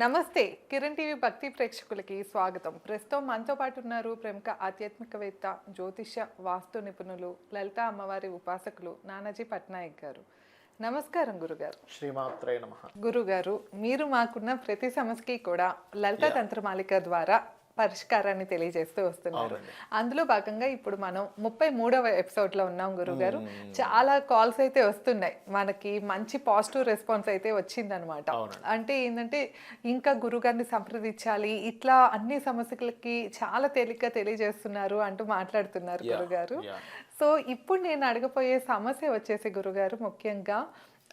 నమస్తే కిరణ్ టీవీ భక్తి ప్రేక్షకులకి స్వాగతం. ప్రస్తుతం మనతో పాటు ఉన్నారు ప్రముఖ ఆధ్యాత్మికవేత్త జ్యోతిష వాస్తు నిపుణులు లలిత అమ్మవారి ఉపాసకులు నానాజీ పట్నాయక్ గారు. నమస్కారం గురుగారు. శ్రీమాత్రే నమ. గురుగారు మీరు మాకున్న ప్రతి సమస్యకి కూడా లలిత తంత్రమాలిక ద్వారా పరిష్కారాన్ని తెలియజేస్తూ వస్తున్నారు. అందులో భాగంగా ఇప్పుడు మనం ముప్పై మూడవ ఎపిసోడ్లో ఉన్నాం గురుగారు. చాలా కాల్స్ అయితే వస్తున్నాయి. మనకి మంచి పాజిటివ్ రెస్పాన్స్ అయితే వచ్చిందనమాట. అంటే ఏంటంటే ఇంకా గురుగారిని సంప్రదించాలి ఇట్లా అన్ని సమస్యలకి చాలా తేలిగ్గా తెలియజేస్తున్నారు అంటూ మాట్లాడుతున్నారు గురుగారు. సో ఇప్పుడు నేను అడగపోయే సమస్య వచ్చేసి గురుగారు ముఖ్యంగా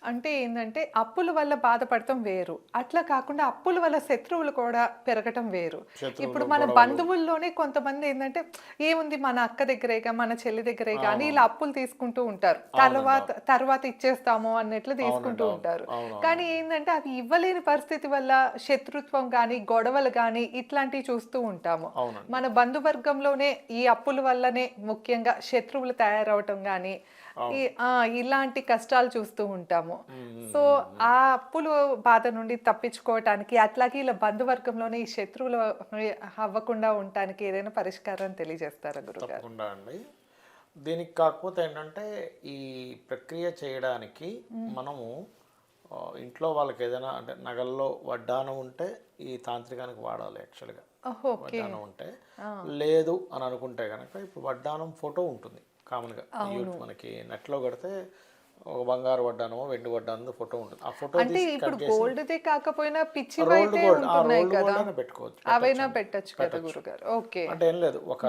అంటే ఏంటంటే అప్పుల వల్ల బాధపడటం వేరు. అట్లా కాకుండా అప్పుల వల్ల శత్రువులు కూడా పెరగటం వేరు. ఇప్పుడు మన బంధువుల్లోనే కొంతమంది ఏంటంటే ఏముంది మన అక్క దగ్గరేగా మన చెల్లి దగ్గరే కానీ ఇలా అప్పులు తీసుకుంటూ ఉంటారు. తర్వాత తర్వాత ఇచ్చేస్తాము అన్నట్లు తీసుకుంటూ ఉంటారు. కానీ ఏంటంటే అవి ఇవ్వలేని పరిస్థితి వల్ల శత్రుత్వం కానీ గొడవలు కానీ ఇట్లాంటివి చూస్తూ ఉంటాము. మన బంధువర్గంలోనే ఈ అప్పుల వల్లనే ముఖ్యంగా శత్రువులు తయారవటం కానీ ఇలాంటి కష్టాలు చూస్తూ ఉంటాము. సో ఆ అప్పులు బాధ నుండి తప్పించుకోవటానికి అట్లాగే ఇలా బంధువర్గంలోనే ఈ శత్రువులు అవ్వకుండా ఉండటానికి ఏదైనా పరిష్కారం తెలియజేస్తారా తప్పకుండా అండి. దీనికి కాకపోతే ఏంటంటే ఈ ప్రక్రియ చేయడానికి మనము ఇంట్లో వాళ్ళకి ఏదైనా అంటే నగల్లో వడ్డానం ఉంటే ఈ తాంత్రికానికి వాడాలి యాక్చువల్గా వడ్డానం ఉంటే లేదు అని అనుకుంటే కనుక ఇప్పుడు వడ్డానం ఫోటో ఉంటుంది కామన్గా. మనకి నెట్లో కడితే ఒక బంగారు వడ్డానమో వెండి వడ్డానం ఫోటో ఉంటుంది. ఆ ఫోటో అంటే ఇప్పుడు గోల్డ్ దే కాకపోయినా పిచ్చి అయితే ఉంటున్నాయి కదా. పెట్టుకోవచ్చు అవైనా పెట్టచ్చు కదా గురుగారు. ఓకే. అంటే ఏం లేదు ఒక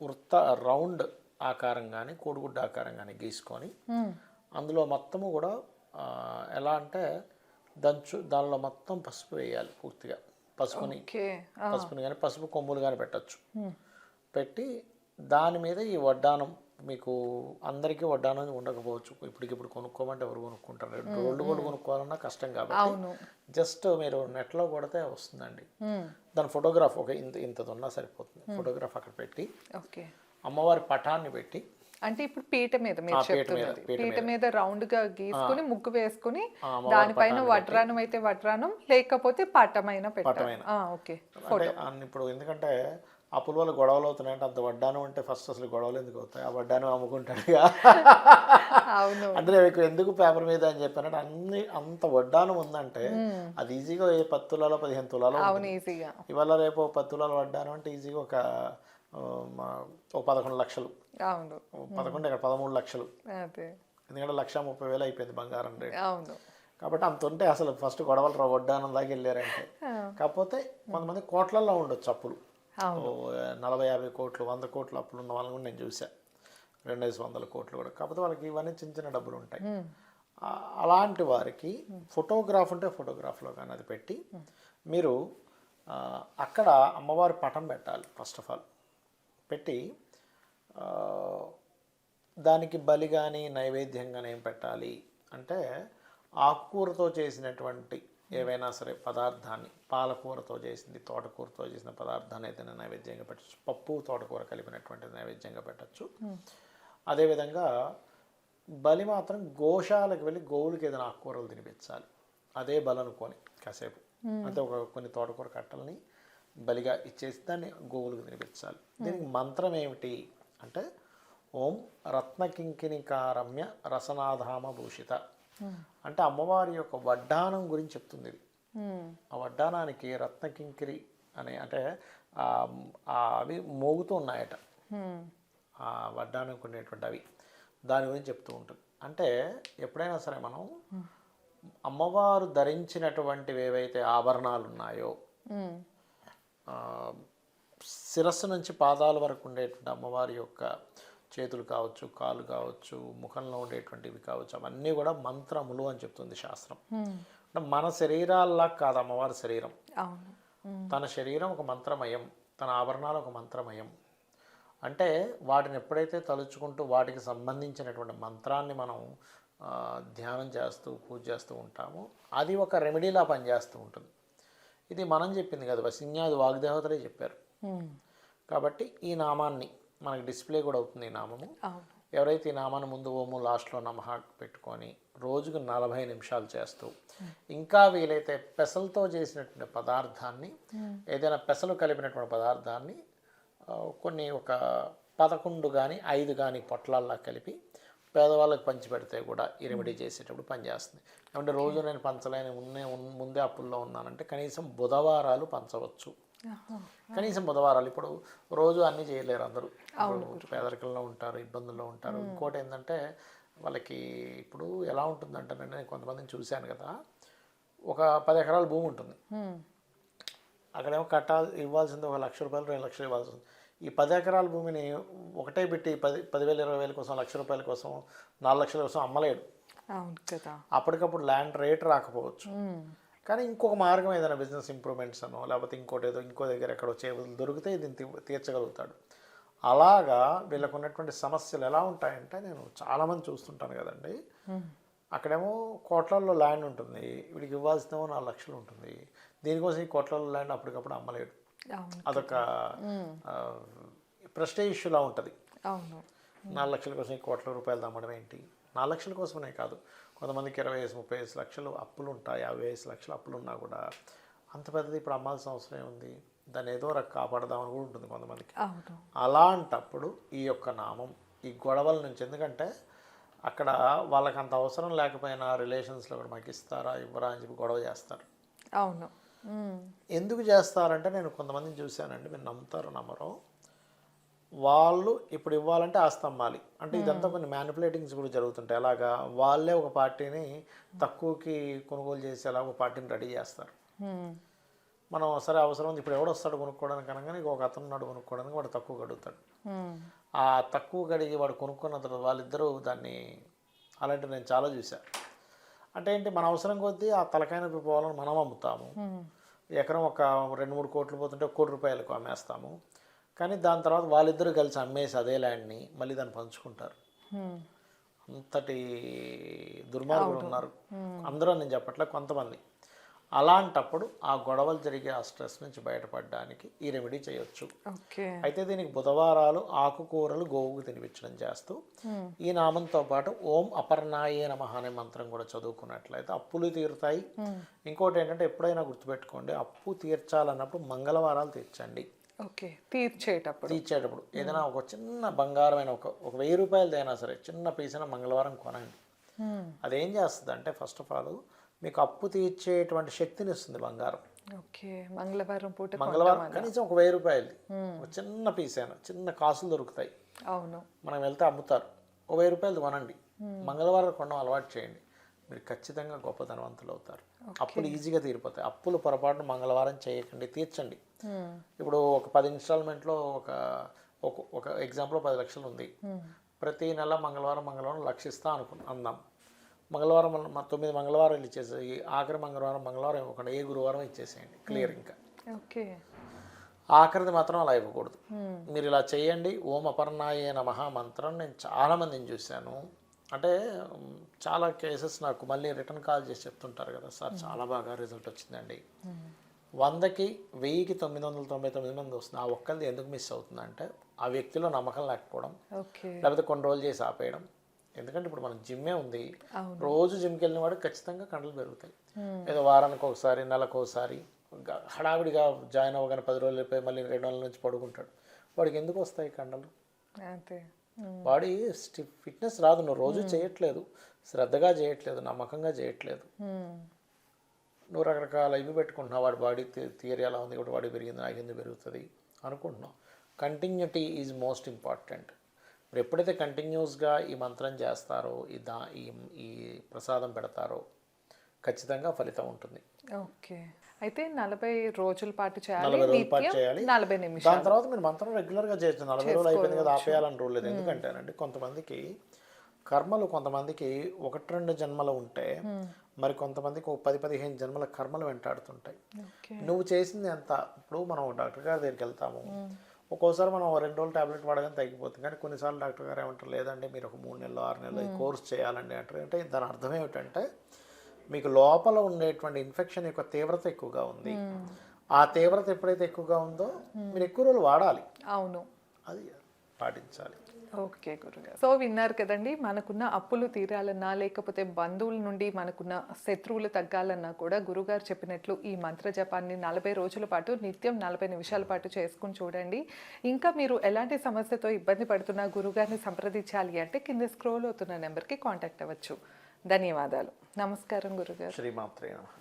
వృత్త రౌండ్ ఆకారం కానీ కోడిగుడ్డ ఆకారం కానీ గీసుకొని అందులో మొత్తము కూడా ఎలా అంటే దంచు దానిలో మొత్తం పసుపు వేయాలి పూర్తిగా. పసుపుని పసుపుని కానీ పసుపు కొమ్ములు కానీ పెట్టచ్చు. పెట్టి దాని మీద ఈ వడ్డానం మీకు అందరికీ వడ్డానం ఉండకపోవచ్చు. ఇప్పటికిప్పుడు కొనుక్కోమంటే ఎవరు కొనుక్కుంటారు? రోడ్డు కూడా కొనుక్కోవాలన్నా కష్టం కాబట్టి జస్ట్ మీరు నెట్లో కొడితే వస్తుందండి. దాని ఫోటోగ్రాఫ్ ఒక ఇంత ఇంతది ఉన్నా సరిపోతుంది ఫోటోగ్రాఫ్ అక్కడ పెట్టి ఓకే. అమ్మవారి పటాన్ని పెట్టి అంటే ఇప్పుడు పీట మీద పీట మీద, రౌండ్గా గీసుకుని ముగ్గు వేసుకుని దానిపైన వడ్రానం అయితే వడ్రానం లేకపోతే పటమైన. ఆ, ఓకే. ఇప్పుడు ఎందుకంటే అప్పుల వల్ల గొడవలు అవుతున్నాయంటే అంత వడ్డానం అంటే ఫస్ట్ అసలు గొడవలు ఎందుకు అవుతాయి? ఆ వడ్డానం అమ్ముకుంటాడుగా. అవును. అంటే నేను ఎందుకు పేపర్ మీద అని చెప్పానంటే అన్ని అంత వడ్డానం ఉందంటే అది ఈజీగా ఏ పది తులాలో పదిహేను తులాలో అవును ఈజీగా. ఇవాళ రేపు పది తులాలు వడ్డానం అంటే ఈజీగా ఒక ఆ, పదకొండు లక్షలు. పదకొండు ఇక్కడ పదమూడు లక్షలు. ఎందుకంటే లక్ష ముప్పై వేలు అయిపోయింది బంగారం రేట్. అవును. కాబట్టి అంత ఉంటే అసలు ఫస్ట్ గొడవలు రా వడ్డానం దాకా వెళ్ళారంటే. కాకపోతే కొంతమంది కోట్లల్లో ఉండొచ్చు అప్పులు. నలభై యాభై కోట్లు వంద కోట్లు అప్పులు ఉన్న వాళ్ళని కూడా నేను చూసా రెండేసి వందల కోట్లు కూడా. కాకపోతే వాళ్ళకి ఇవన్నీ చిన్న చిన్న డబ్బులు ఉంటాయి. అలాంటి వారికి ఫోటోగ్రాఫ్ ఉంటే ఫోటోగ్రాఫ్లో కానీ అది పెట్టి మీరు అక్కడ అమ్మవారి పటం పెట్టాలి ఫస్ట్ ఆఫ్ ఆల్. పెట్టి దానికి బలి కానీ నైవేద్యం కానీ ఏం పెట్టాలి అంటే ఆకుకూరతో చేసినటువంటి ఏవైనా సరే పదార్థాన్ని పాలకూరతో చేసింది తోటకూరతో చేసిన పదార్థాన్ని ఏదైనా నైవేద్యంగా పెట్టచ్చు. పప్పు తోటకూర కలిపినటువంటిది నైవేద్యంగా పెట్టచ్చు. అదేవిధంగా బలి మాత్రం గోశాలకు వెళ్ళి గోవులకి ఏదైనా ఆకుకూరలు తినిపించాలి. అదే బలి అనుకొని కాసేపు. అంటే ఒక కొన్ని తోటకూర కట్టల్ని బలిగా ఇచ్చేసి దాన్ని గోవులకు తినిపించాలి. దీనికి మంత్రం ఏమిటి అంటే ఓం రత్నకింకినికారమ్య రసనాధామ భూషిత. అంటే అమ్మవారి యొక్క వడ్డానం గురించి చెప్తుంది ఇది. ఆ వడ్డానానికి రత్నకింకిరి అనే అంటే అవి మోగుతూ ఉన్నాయట. ఆ వడ్డానం ఉండేటువంటి అవి. దాని గురించి చెప్తూ ఉంటుంది. అంటే ఎప్పుడైనా సరే మనం అమ్మవారు ధరించినటువంటివి ఏవైతే ఆభరణాలు ఉన్నాయో శిరస్సు నుంచి పాదాల వరకు ఉండేటువంటి అమ్మవారి యొక్క చేతులు కావచ్చు కాళ్ళు కావచ్చు ముఖంలో ఉండేటువంటివి కావచ్చు అవన్నీ కూడా మంత్రములు అని చెప్తుంది శాస్త్రం. అంటే మన శరీరాల్లా కాదు అమ్మవారి శరీరం. తన శరీరం ఒక మంత్రమయం తన ఆభరణాలు ఒక మంత్రమయం. అంటే వాటిని ఎప్పుడైతే తలుచుకుంటూ వాటికి సంబంధించినటువంటి మంత్రాన్ని మనం ధ్యానం చేస్తూ పూజ చేస్తూ ఉంటామో అది ఒక రెమెడీలా పనిచేస్తూ ఉంటుంది. ఇది మనం చెప్పింది కదా వసిన్యాది వాగ్దేవతలే చెప్పారు. కాబట్టి ఈ నామాన్ని మనకి డిస్ప్లే కూడా అవుతుంది ఈ నామము. ఎవరైతే ఈ నామాన్ని ముందు ఓము లాస్ట్లో నమః పెట్టుకొని రోజుకు నలభై నిమిషాలు చేస్తూ ఇంకా వీలైతే పెసలతో చేసినటువంటి పదార్థాన్ని ఏదైనా పెసలు కలిపినటువంటి పదార్థాన్ని కొన్ని ఒక పదకొండు కానీ ఐదు కానీ పొట్లాల్లా కలిపి పేదవాళ్ళకి పంచి పెడితే కూడా ఈ రెమెడీ చేసేటప్పుడు పనిచేస్తుంది. ఏమంటే రోజు నేను పంచలేని ఉన్నే ఉన్- ముందే అప్పుల్లో ఉన్నానంటే కనీసం బుధవారాలు పంచవచ్చు. కనీసం బుధవారాలు ఇప్పుడు రోజు అన్నీ చేయలేరు అందరూ. పేదరికంలో ఉంటారు ఇబ్బందుల్లో ఉంటారు. ఇంకోటి ఏంటంటే వాళ్ళకి ఇప్పుడు ఎలా ఉంటుందంటే నేను కొంతమందిని చూశాను కదా ఒక పది ఎకరాల భూమి ఉంటుంది. అక్కడేమో కట్టాలి ఇవ్వాల్సింది ఒక లక్ష రూపాయలు రెండు లక్షలు ఇవ్వాల్సింది. ఈ పది ఎకరాల భూమిని ఒకటే పెట్టి పది పదివేలు ఇరవై వేల కోసం లక్ష రూపాయల కోసం నాలుగు లక్షల కోసం అమ్మలేడు. అప్పటికప్పుడు ల్యాండ్ రేట్ రాకపోవచ్చు. కానీ ఇంకొక మార్గం ఏదైనా బిజినెస్ ఇంప్రూవ్మెంట్స్ అనో లేకపోతే ఇంకోటి ఏదో ఇంకో దగ్గర ఎక్కడో చేయబులు దొరికితే దీన్ని తీర్చగలుగుతాడు. అలాగా వీళ్ళకు ఉన్నటువంటి సమస్యలు ఎలా ఉంటాయంటే నేను చాలామంది చూస్తుంటాను కదండి. అక్కడేమో కోట్లల్లో ల్యాండ్ ఉంటుంది వీడికి ఇవ్వాల్సినేమో నాలుగు లక్షలు ఉంటుంది. దీనికోసం ఈ కోట్లలో ల్యాండ్ అప్పటికప్పుడు అమ్మలేడు. అదొక ప్రెస్టేజ్ ఇష్యూలా ఉంటుంది. నాలుగు లక్షల కోసం ఈ కోట్ల రూపాయలు అమ్మడం ఏంటి? నాలుగు లక్షల కోసమే కాదు. కొంతమందికి ఇరవై వేసి ముప్పై వేసి లక్షలు అప్పులు ఉంటాయి యాభై వేసి లక్షలు అప్పులు ఉన్నా కూడా అంత పెద్దది ఇప్పుడు అమ్మాల్సిన అవసరం ఏముంది? దాన్ని ఏదో రక కాపాడదామని కూడా ఉంటుంది కొంతమందికి. అలాంటప్పుడు ఈ యొక్క నామం ఈ గొడవల నుంచి ఎందుకంటే అక్కడ వాళ్ళకి అంత అవసరం లేకపోయినా రిలేషన్స్లో కూడా మాకు ఇస్తారా ఇవ్వరా అని చెప్పి గొడవ చేస్తారు. అవును. ఎందుకు చేస్తారంటే నేను కొంతమందిని చూశానండి. మీరు నమ్ముతారో నమ్మరో వాళ్ళు ఇప్పుడు ఇవ్వాలంటే ఆస్తి అమ్మాలి అంటే ఇదంతా కొన్ని మ్యానిపులేటింగ్స్ కూడా జరుగుతుంటాయి. అలాగా వాళ్ళే ఒక పార్టీని తక్కువకి కొనుగోలు చేసేలా ఒక పార్టీని రెడీ చేస్తారు. మనం సరే అవసరం ఉంది ఇప్పుడు ఎవడు వస్తాడు కొనుక్కోవడానికి అనగానే ఒక అతను ఉన్నాడు కొనుక్కోవడానికి వాడు తక్కువ కడుగుతాడు. ఆ తక్కువ కడిగి వాడు కొనుక్కున్న తర్వాత వాళ్ళిద్దరూ దాన్ని అలాంటివి నేను చాలా చూసా అంటే ఏంటి మన అవసరం కొద్దీ ఆ తలకాయన పోవాలని మనం అమ్ముతాము. ఎకరం ఒక రెండు మూడు కోట్లు పోతుంటే ఒక కోటి రూపాయలకు అమ్మేస్తాము. కానీ దాని తర్వాత వాళ్ళిద్దరూ కలిసి అమ్మేసి అదే ల్యాండ్ని మళ్ళీ దాన్ని పంచుకుంటారు. అంతటి దుర్మార్గులు ఉన్నారు. అందరూ నేను చెప్పట్లే కొంతమంది. అలాంటప్పుడు ఆ గొడవలు జరిగే ఆ స్ట్రెస్ నుంచి బయటపడడానికి ఈ రెమెడీ చేయొచ్చు. అయితే దీనికి బుధవారాలు ఆకుకూరలు గోవుకు తినిపించడం చేస్తూ. ఈ నామంతో పాటు ఓం అపర్ణాయే నమః అనే మంత్రం కూడా చదువుకున్నట్లయితే అప్పులు తీరుతాయి. ఇంకోటి ఏంటంటే ఎప్పుడైనా గుర్తుపెట్టుకోండి అప్పు తీర్చాలన్నప్పుడు మంగళవారాలు తీర్చండి. ఓకే. తీర్చేటప్పుడు. తీర్చేటప్పుడు. ఏదైనా ఒక చిన్న బంగారమైన ఒక ఒక వెయ్యి రూపాయలదైనా సరే చిన్న పీసిన మంగళవారం కొనండి. అదేం చేస్తుంది అంటే ఫస్ట్ ఆఫ్ ఆల్ మీకు అప్పు తీర్చేటువంటి శక్తిని ఇస్తుంది బంగారం. ఓకే. మంగళవారం పూట మంగళవారం కనీసం ఒక వెయ్యి రూపాయలది. ఒక చిన్న పీస్ అయినా చిన్న కాసులు దొరుకుతాయి. అవును. మనం వెళ్తే అమ్ముతారు. ఓ వెయ్యి రూపాయలు కొనండి. మంగళవారం కొనడం అలవాటు చేయండి. మీరు ఖచ్చితంగా గొప్ప ధనవంతులు అవుతారు అప్పులు ఈజీగా తీరిపోతాయి. అప్పులు పొరపాటున మంగళవారం చేయకండి తీర్చండి. ఇప్పుడు ఒక పది ఇన్స్టాల్మెంట్లో ఒక ఒక ఒక ఎగ్జాంపుల్ పది లక్షలు ఉంది. ప్రతి నెల మంగళవారం మంగళవారం లక్ష ఇస్తా అనుకున్నాం అందాం. మంగళవారం తొమ్మిది మంగళవారాలు ఇచ్చేసి ఆఖరి మంగళవారం మంగళవారం ఇవ్వకుండా ఏ గురువారం ఇచ్చేసేయండి క్లియర్ ఇంకా. ఓకే. ఆఖరిది మాత్రం అలా ఇవ్వకూడదు. మీరు ఇలా చేయండి ఓం అపర్ణాయే నమః మంత్రం నేను చాలా మందిని చూశాను. అంటే చాలా కేసెస్ నాకు మళ్ళీ రిటర్న్ కాల్ చేసి చెప్తుంటారు కదా సార్ చాలా బాగా రిజల్ట్ వచ్చిందండి. వందకి వెయ్యికి తొమ్మిది వందల తొంభై తొమ్మిది మంది వస్తుంది ఆ ఒక్కరిది ఎందుకు మిస్ అవుతుందంటే ఆ వ్యక్తిలో నమ్మకం లేకపోవడం లేకపోతే కొన్ని రోజులు చేసి ఆపేయడం. ఎందుకంటే ఇప్పుడు మనకు జిమ్మే ఉంది. రోజు జిమ్కి వెళ్ళిన వాడు ఖచ్చితంగా కండలు పెరుగుతాయి. ఏదో వారానికి ఒకసారి నెలకు ఒకసారి హడావిడిగా జాయిన్ అవ్వగానే పది రోజులు అయిపోయి మళ్ళీ రెండు నెలల నుంచి పడుకుంటాడు. వాడికి ఎందుకు వస్తాయి కండలు? అంతే. బాడీ స్టి ఫిట్నెస్ రాదు. నువ్వు రోజు చేయట్లేదు. శ్రద్ధగా చేయట్లేదు. నమ్మకంగా చేయట్లేదు. నువ్వు రకరకాల ఇవి పెట్టుకుంటున్నావు. వాడి బాడీ థియరీ ఎలా ఉంది కూడా వాడి పెరిగింది నాకు ఎందుకు పెరుగుతుంది అనుకుంటున్నావు. Continuity is most important. మీరు ఎప్పుడైతే కంటిన్యూస్గా ఈ మంత్రం చేస్తారో ఈ దా ఈ ఈ ప్రసాదం పెడతారో ఖచ్చితంగా ఫలితం ఉంటుంది. ఓకే. అయితే నలభై రోజుల పాటు చేయాలి నలభై రోజుల పాటు నిత్యం చేయాలి. నలభై నిమిషాలు. దాని తర్వాత మీరు మంత్రం రెగ్యులర్గా చేయొచ్చు. నలభై రోజులు అయిపోయింది కదా ఆపేయాలని రూల్ లేదు. ఎందుకంటేనండి కొంతమందికి కర్మలు కొంతమందికి ఒకటి రెండు జన్మలు ఉంటే మరి కొంతమందికి ఒక పది పదిహేను జన్మల కర్మలు వెంటాడుతుంటాయి. నువ్వు చేసింది ఎంత? ఇప్పుడు మనం డాక్టర్ గారి దగ్గరికి వెళ్తాము. ఒక్కోసారి మనం రెండు రోజులు టాబ్లెట్ వాడగానే తగ్గిపోతుంది. కానీ కొన్నిసార్లు డాక్టర్ గారు ఏమంటారు లేదండి మీరు ఒక మూడు నెలలు ఆరు నెలలు ఈ కోర్స్ చేయాలండి అంటారు. అంటే దాని అర్థం ఏమిటంటే మీకు లోపల ఉండేటువంటి ఇన్ఫెక్షన్ యొక్క తీవ్రత ఎక్కువగా ఉంది. ఆ తీవ్రత ఎప్పుడైతే ఎక్కువగా ఉందో మీరు ఎక్కువ రోజులు వాడాలి. అవును. అది పాటించాలి. ఓకే గురుగారు. సో విన్నారు కదండి మనకున్న అప్పులు తీరాలన్నా లేకపోతే బంధువుల నుండి మనకున్న శత్రువులు తగ్గాలన్నా కూడా గురుగారు చెప్పినట్లు ఈ మంత్ర జపాన్ని నలభై రోజుల పాటు నిత్యం నలభై నిమిషాల పాటు చేసుకుని చూడండి. ఇంకా మీరు ఎలాంటి సమస్యతో ఇబ్బంది పడుతున్నా గురుగారిని సంప్రదించాలి అంటే కింద స్క్రోల్ అవుతున్న నెంబర్కి కాంటాక్ట్ అవ్వచ్చు. ధన్యవాదాలు. నమస్కారం గురుగారు. శ్రీమాత్రే నమః.